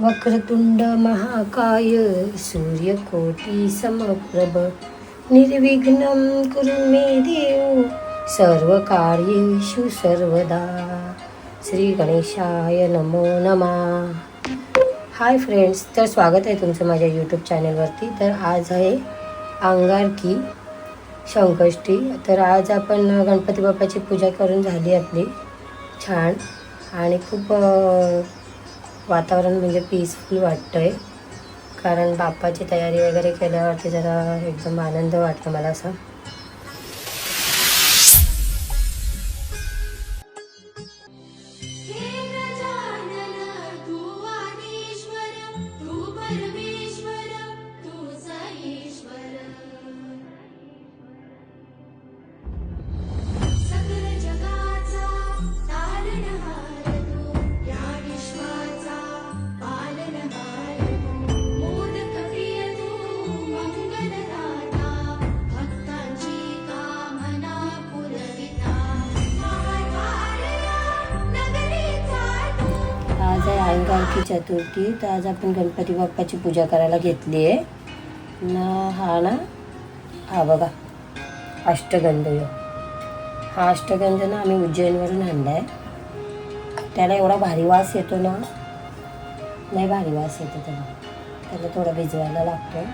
वक्रतुंड महाकाय सूर्यकोटी समप्रभ। निर्विघ्नं कुरु मे देव सर्व कार्येषु सर्वदा। श्री गणेशाय नमो नमा। हाय फ्रेंड्स तर स्वागत आहे तुमचं माझ्या यूट्यूब चॅनलवरती तर आज आहे अंगारकी संकष्टी. तर आज आपण गणपती बाप्पाची पूजा करून झाली आपली. छान. आणि खूप वातावरण म्हणजे पीसफुल वाटतं आहे कारण बाप्पाची तयारी वगैरे केल्यावरती जरा एकदम आनंद वाटतो मला असं. चतुर्थी तर आज आपण गणपती बाप्पाची पूजा करायला घेतली आहे. ना हा ना हा बघा अष्टगंध ह्यो. हा अष्टगंध ना आम्ही उज्जैनवरून आणला आहे त्याला एवढा भारी वास येतो ना नाही भारी वास येतो त्याला. त्याला थोडा भिजवायला लागतो.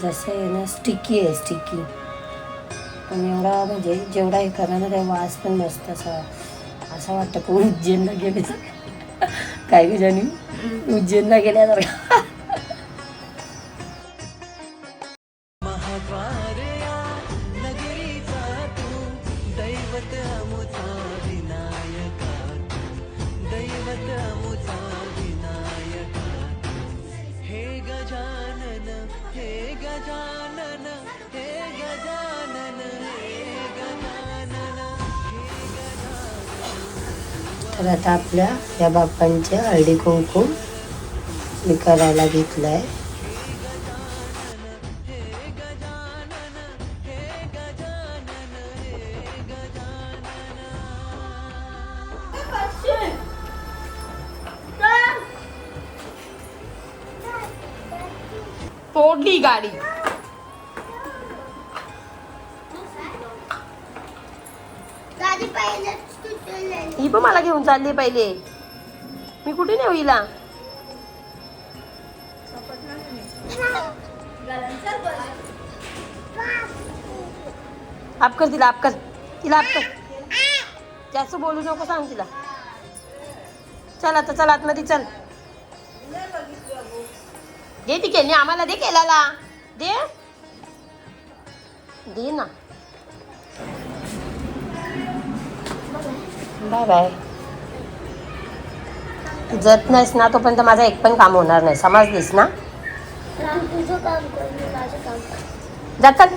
जसं आहे ना स्टिकी आहे स्टिकी पण एवढा म्हणजे जेवढा हे करा ना त्या वास पण मस्त असा असं वाटतं की उज्जैनला गेले. काय ग जानी? उज्जैनला गेल्यासारखं. तर आता आपल्या या बाप्पांचे हळदी कुंकू मी करायला घेतलं आहे गाडी. गाडी पहिलंच तुटलेली ही पण मला घेऊन चालली पहिले. मी कुठे नेऊ हिला? आप कर तिला आप कर. तिला आप कर. जास्त बोलू नको सांग तिला. चल आता चल आतमध्ये चल. दे ती केली आम्हाला दे केला दे. दे ना. बाय बाय जत नाहीस ना तोपर्यंत माझं एक पण काम होणार नाही. समजलीस ना? जातात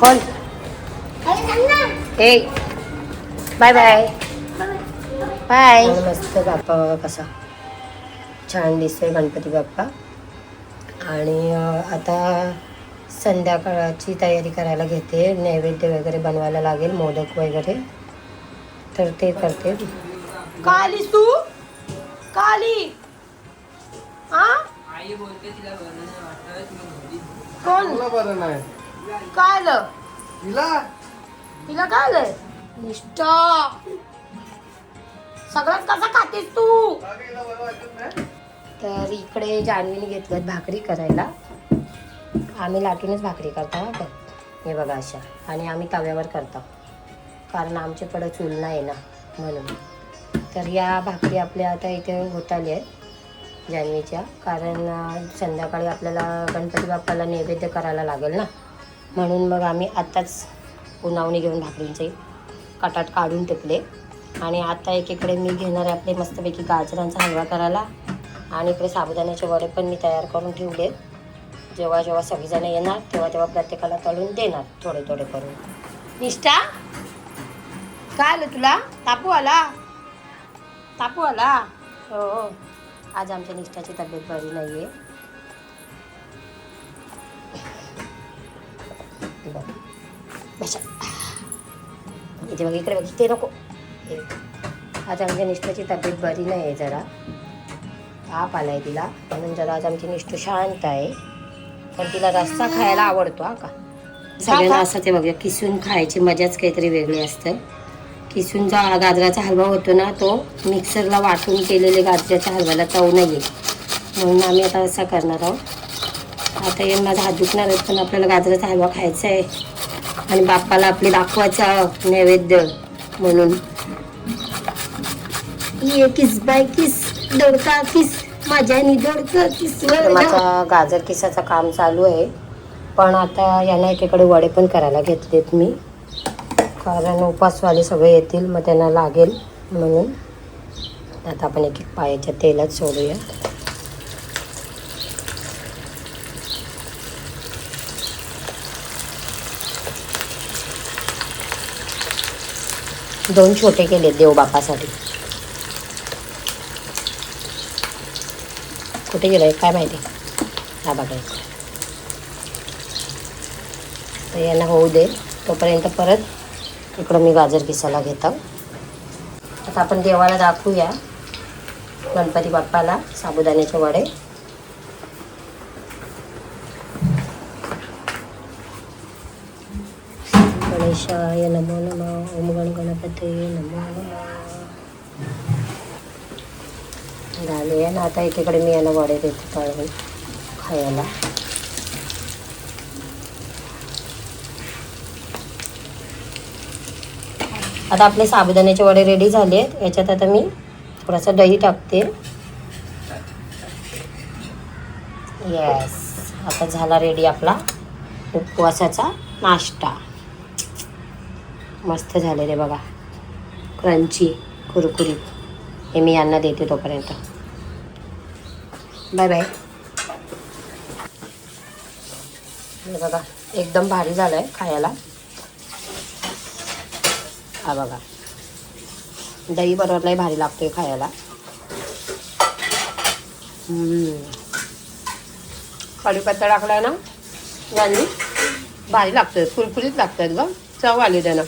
खोल. ए. बाय बाय बाय मस्त बाप्पा बाबा कसा. छान दिसतोय गणपती बाप्पा. आणि आता संध्याकाळची तयारी करायला घेते. नैवेद्य वगैरे बनवायला लागेल मोदक वगैरे. तर ते करते. का आलीस तू का आली हा कोण? तुला बरं नाही. काय आलं? तिला? तिला काय आलंय? निष्ठा. सगळंच कसं खातेस तू? तर इकडे जान्हवीने घेतल्यात भाकरी करायला. आम्ही लाटूनच भाकरी करतो हा हे बघा अशा. आणि आम्ही तव्यावर करतो. कारण आमच्याकडं चूल नाही ना म्हणून. तर या भाकरी आपल्या आता इथे होत आल्या आहेत जान्हवीच्या कारण संध्याकाळी आपल्याला गणपती बाप्पाला नैवेद्य करायला लागेल ना. म्हणून मग आम्ही आत्ताच उन्हावणी घेऊन भाकरींचे कटाट काढून टिपले. आणि आता एकीकडे मी घेणार आहे आपले मस्तपैकी गाजरांचा हलवा करायला. आणि इकडे साबुदाण्याचे वडे पण मी तयार करून ठेवले जेव्हा जेव्हा सगळीजण येणार तेव्हा तेव्हा प्रत्येकाला तळून देणार थोडे थोडे करून. निष्ठा? काय आलं तुला? तापू आला? तापू आला? हो हो. आज आमच्या निष्ठाची तब्येत बरी नाही आहे इथे बघ इकडे बघ इथे नको. हे. आज आमच्या निष्ठाची तब्येत बरी नाही आहे जरा. ताप आलाय तिला. म्हणून जरा आज आमची निष्ठू शांत आहे. पण तिला रस्सा खायला आवडतो हा का? सगळ्यांना असं ते बघूया किसून खायची मजाच काहीतरी वेगळी असते. किसून जो गाजराचा हलवा होतो ना तो मिक्सरला वाटून केलेले गाजराच्या हलव्याला चव नाही आहे म्हणून आम्ही आता असा करणार आहोत. आता येऊन माझा हात दुखणार आहे पण आपल्याला गाजराचा हलवा खायचा आहे. आणि बाप्पाला आपली दाखवायचा नैवेद्य म्हणून. ये किस बाय किस दोडका किस. किस माझा गाजर किसाचं काम चालू आहे. पण आता यांना एकीकडे वडे पण करायला घेतलेत मी. कारण उपासवाले सगळे येतील मग त्यांना लागेल म्हणून. आता आपण एक एक पायाच्या तेलात सोडूया. दोन छोटे केले देवबापासाठी. कुठे गेलं काय माहिती? हा बघा तर यांना होऊ दे. तोपर्यंत परत इकडं मी गाजर किसायला घेतो. आता आपण देवाला दाखवूया. गणपती बाप्पाला साबुदाण्याचे वडे. गणेशाय नमो नम. ओम गण गणपते नमो नमः. झाले ना आता एकीकडे मी याला वडे देते तळून खायला. आता आपले साबुदाण्याचे वडे रेडी झाले आहेत याच्यात आता मी थोडासा दही टाकते. येस आता झाला रेडी आपला उपवासाचा नाश्ता. मस्त झालेले बघा. क्रंची कुरकुरीत. हे मी यांना देते तोपर्यंत. Bye bye. बघा एकदम भारी झालं आहे खायला. हा बघा. दही बरोबर लय भारी लागतोय खायला. हम्म. कढीपत्ता टाकलाय ना? यांनी. भारी लागतोय फुलफुलीत लागतात ग चव आली त्यानं.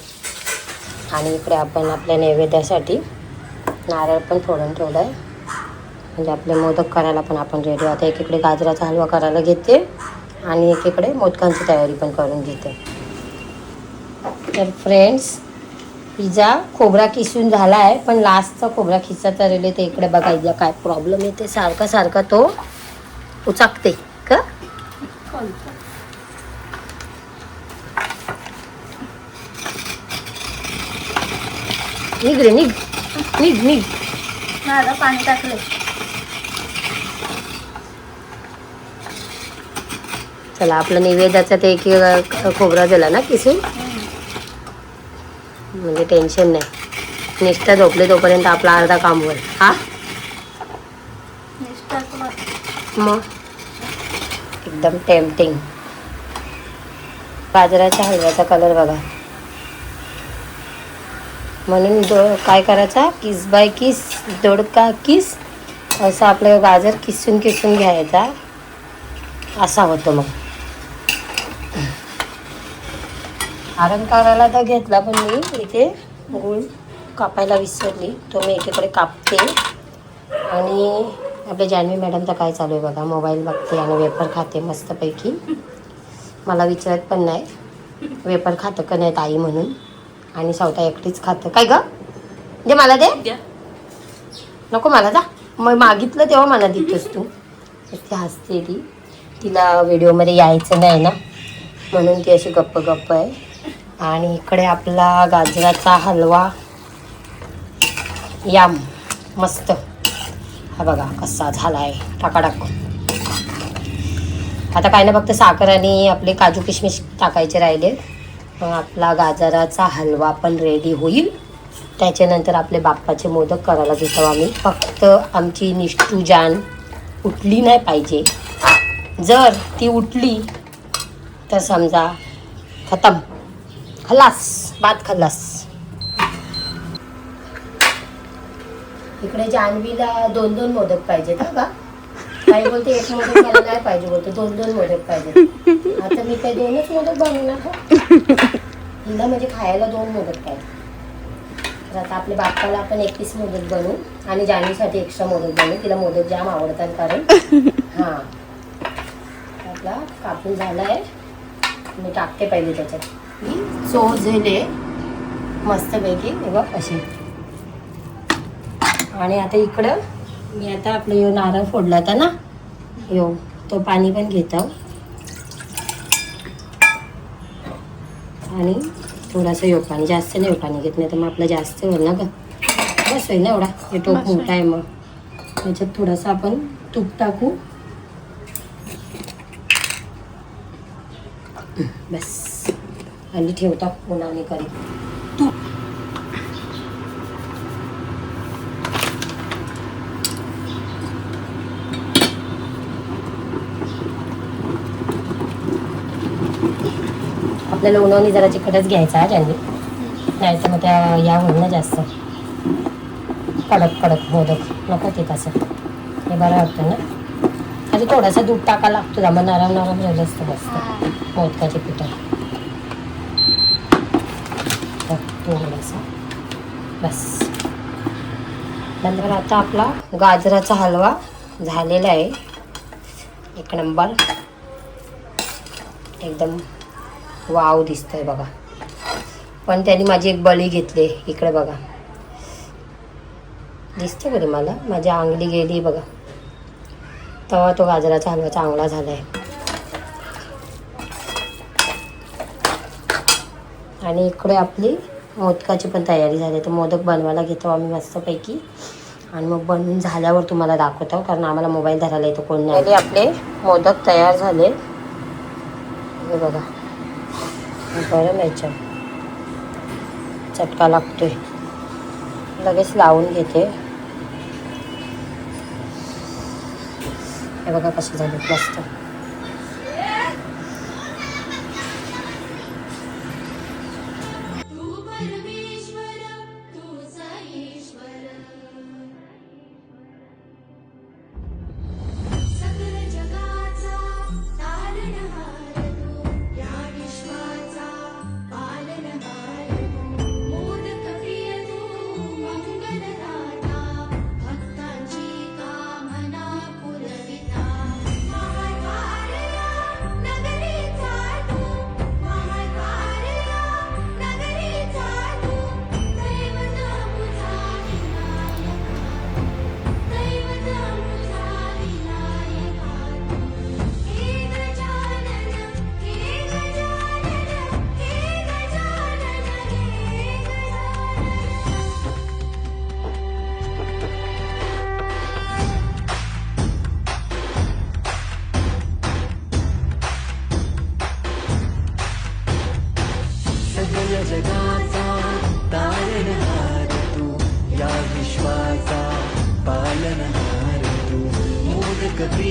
आणि इकडे आपण आपल्या नैवेद्यासाठी नारळ पण फोडून ठेवलं आहे म्हणजे आपले मोदक करायला पण आपण रेडी आता एकीकडे गाजराचा हलवा करायला घेते आणि एकीकडे मोदकांची तयारी पण करून घेते. तर फ्रेंड्स पिझ्झा खोबरा किसून झाला आहे पण लास्टचा खोबरा खिस्सा तरेले ते इकडे बघायला काय प्रॉब्लेम येते. सारखा सारखा तो उचाकते का? निघ रे निघ. निघ निघ. माझं पाणी टाकलं चला आपलं निवेदाचं ते एक खोबरा दिला ना किसून? म्हणजे टेन्शन नाही. निष्ठा झोपले तोपर्यंत आपला अर्धा काम होईल. हा? मग? एकदम टेम्पटिंग गाजराच्या हलव्याचा कलर बघा. म्हणून दो काय करायचा? किस बाय किस दोडका किस असं आपलं गाजर किसून किसून घ्यायचा. असा होतो मग. अलंकाराला तर घेतला पण मी. इथे गुळ कापायला विसरली. तो मी एकीकडे कापते. आणि आपल्या जान्हवी मॅडमचा काय चालू आहे बघा. मोबाईल बघते आणि वेपर खाते मस्तपैकी. मला विचारत पण नाही. वेपर खातं का नाही ताई म्हणून. आणि स्वतः एकटीच खातं. काय ग? दे मला दे. नको मला जा. मग मागितलं तेव्हा मला देतोस तू. ती हसते ती तिला व्हिडिओमध्ये यायचं नाही ना. म्हणून ती अशी गप्प गप्प आहे. आणि इकडे आपला गाजराचा हलवा. याम मस्त. हा बघा कसा झाला आहे टाकाटाक आता काय ना फक्त साखर आणि आपले काजू किशमिश टाकायचे राहिले. मग आपला गाजराचा हलवा पण रेडी होईल. त्याच्यानंतर आपले बाप्पाचे मोदक करायला घेतो आम्ही. फक्त आमची निष्ठू जान उठली नाही पाहिजे. जर ती उठली तर समजा खतम. खलास बाद खलास. इकडे जान्हवीला दोन दोन मोदक पाहिजेत हा का? काही बोलते एक मोदक मला नाही पाहिजे बोलते दोन दोन मोदक पाहिजे आता मी काही दोनच मोदक बनवणार का हिला म्हणजे खायला दोन मोदक पाहिजे तर आता आपल्या बाप्पाला आपण एकवीस मोदक बनवू आणि जान्हवीसाठी एक्स्ट्रा मोदक बनवू. तिला मोदक जाम आवडतात कारण. हां. आपला कापून झाला आहे मी टाकते पहिले त्याच्यात. मी चोझले मस्तपैकी बघ अशी. आणि आता इकडं मी आता आपलं यो नारळ फोडला होता ना? यो तो पाणी पण घेत आणि थोडासा यो पाणी जास्त नाही यो पाणी घेत नाही तर मग आपलं जास्त होईल ना ग. बस होईल ना एवढा? हे टोप. मोठा आहे मग. त्याच्यात थोडंसं आपण तूप टाकू. बस. आणि ठेवता उन्हाने करी आपल्याला उन्हाने जरा चिकटच घ्यायचा हा जानवी नाही तर मग त्या या होईल ना जास्त. कडक कडक मोदक नको ते तसं. हे बरं वाटतं ना? आणि थोडासा दूध टाका लागतो. मग नरम नरम झालं असतं मस्त. मोदकाचे पिठं थोडासा बस. नंतर आता आपला गाजराचा हलवा झालेला आहे. एक नंबर. एकदम वाव दिसतोय बघा. पण त्यांनी माझी एक बळी घेतली इकडे बघा. दिसते का मला माझी आंगली गेली बघा. तेव्हा तो गाजराचा हलवा चांगला झाला आहे आणि इकडे आपली मोदकाची पण तयारी झाली तर मोदक बनवायला घेतो आम्ही मस्तपैकी. आणि मग बनवून झाल्यावर तुम्हाला दाखवतो कारण आम्हाला मोबाईल धरायला येतो कोण नाही. आपले मोदक तयार झाले. हे बघा. गरम याच्या चटका लागतोय. लगेच लावून घेते. हे बघा कसे झाले मस्त.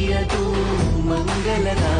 मोदक प्रिय